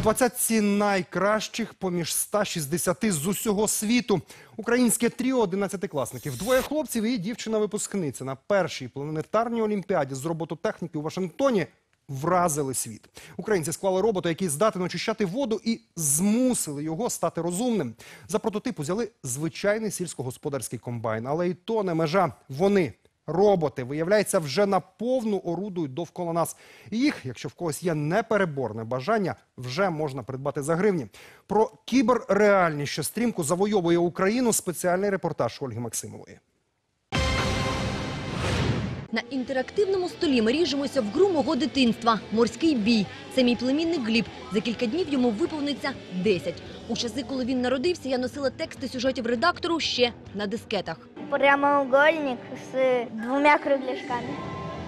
У двадцятці найкращих поміж 160 з усього світу. Українське тріо 11-класників. Двоє хлопців і дівчина-випускниця на першій планетарній олімпіаді з робототехніки у Вашингтоні вразили світ. Українці склали робота, який здатен очищати воду, і змусили його стати розумним. За прототип взяли звичайний сільськогосподарський комбайн, але і то не межа. Вони Роботи, виявляється, вже наповну орудують довкола нас. Їх, якщо в когось є непереборне бажання, вже можна придбати за гривні. Про кіберреальність, що стрімко завойовує Україну, спеціальний репортаж Ольги Максимової. На інтерактивному столі ми ріжемося в гру мого дитинства «Морський бій». Це мій племінник Гліб. За кілька днів йому виповниться 10. У часи, коли він народився, я носила тексти сюжетів редактору ще на дискетах. Прямоугольник с двумя кругляшками.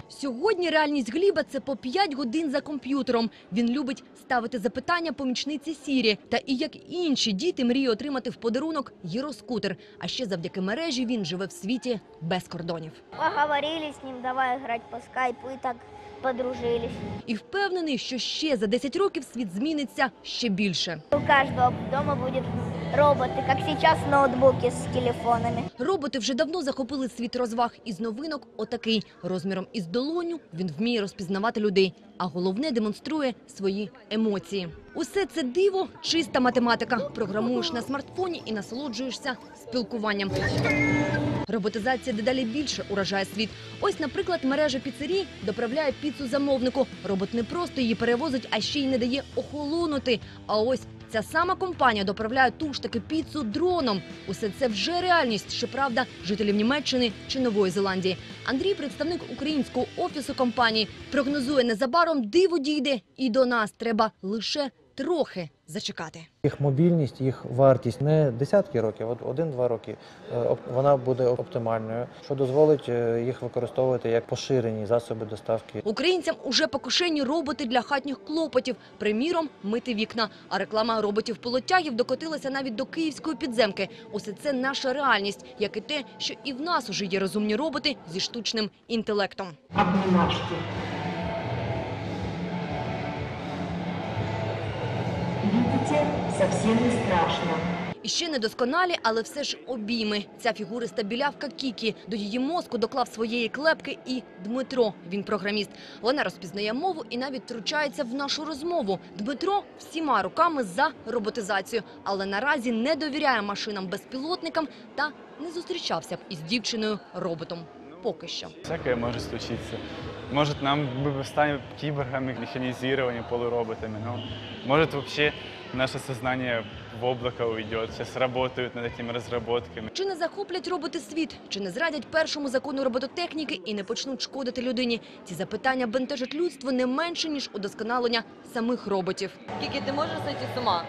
Сьогодні реальність Гліба – це по 5 годин за комп'ютером. Він любить ставити запитання помічниці Сірі. Та і як інші діти мріє отримати в подарунок гіроскутер. А ще завдяки мережі він живе в світі без кордонів. Поговорили с ним, давай играть по скайпу и так подружились. І впевнений, що ще за 10 років світ зміниться ще більше. У каждого дома будет роботы, как сейчас ноутбуки с телефонами. Роботи вже давно захопили світ розваг. Із новинок отакий. Розміром із долоню він вміє розпізнавати людей, а головне демонструє свої емоції. Усе це диво – чиста математика. Програмуєш на смартфоні і насолоджуєшся спілкуванням. Роботизація дедалі більше уражає світ. Ось, наприклад, мережа піцерій доправляє піцу замовнику. Робот не просто її перевозить, а ще й не дає охолонути. А ось ця сама компанія доправляє ту ж таки піцу дроном. Усе це вже реальність, щоправда, жителів Німеччини чи Нової Зеландії. Андрій, представник українського офісу компанії, прогнозує незабаром диво дійде, і до нас треба лише трохи зачекати. Їх мобільність, їх вартість не десятки років, от один-два роки. е, оп- Вона буде оптимальною, що дозволить е, їх використовувати як поширені засоби доставки. Українцям уже покушені роботи для хатніх клопотів, приміром, мити вікна. А реклама роботів-полотягів докотилася навіть до київської підземки. Усе це наша реальність, як і те, що і в нас уже є розумні роботи зі штучним інтелектом. обнимашки. Видите, совсем не страшно. І ще недосконалі, але все ж обійми. Ця фігуриста білявка Кікі. До її мозку доклав своєї клепки і Дмитро. Він програміст. Вона розпізнає мову і навіть втручається в нашу розмову. Дмитро всіма руками за роботизацію, але наразі не довіряє машинам-безпілотникам та не зустрічався б із дівчиною-роботом. Поки що. Всякое может случиться. Может, нам мы станем киборгами, механизированием, полуроботами. Но может, вообще наше сознание в облако уйдет. Сейчас работают над этими разработками. Чи не захоплять роботи світ? Чи не зрадять першому закону робототехніки і не почнуть шкодити людині? Ці запитання бентежать людство не менше, ніж удосконалення самих роботів. Кікі, ти можеш зайти з ума?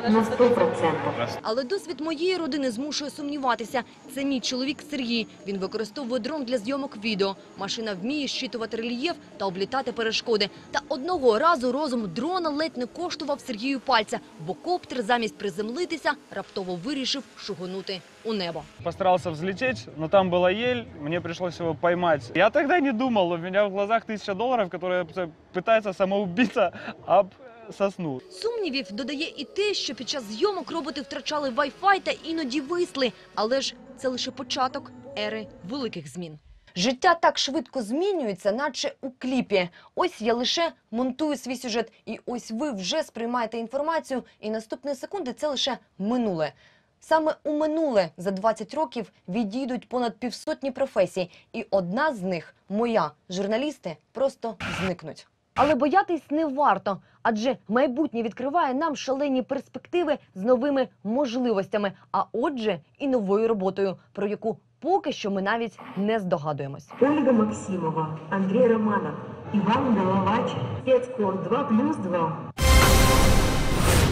Нет, Ти уверена? на сто процентов. Але досвід моєї родини змушує сумніватися. Це мій чоловік Сергій. Він використовує дрон для зйомок відео. Машина вміє щитувати рельєф та облітати перешкоди. Та одного разу розум дрона ледь не коштував Сергію пальця, бо коптер замість приземлитися раптово вирішив шугонути у небо. Постарался взлететь, но там была ель, мне пришлось его поймать. Я тогда не думал, у меня в глазах тысяча долларов, которые п- пытается самоубийца об сосну. Сумнівів додає і те, що під час зйомок роботи втрачали Wi-Fi та іноді висли. Але ж це лише початок ери великих змін. Життя так швидко змінюється, наче у кліпі. Ось я лише монтую свій сюжет, і ось ви вже сприймаєте інформацію, і наступні секунди це лише минуле. Саме у минуле за 20 років відійдуть понад півсотні професій, і одна з них, моя, журналісти, просто зникнуть. Але боятись не варто, адже майбутнє відкриває нам шалені перспективи з новими можливостями, а отже, і новою роботою, про яку поки що ми навіть не здогадуємось. Ольга Максимова, Андрій Романов, Іван Головач, спецкор 2 плюс 2.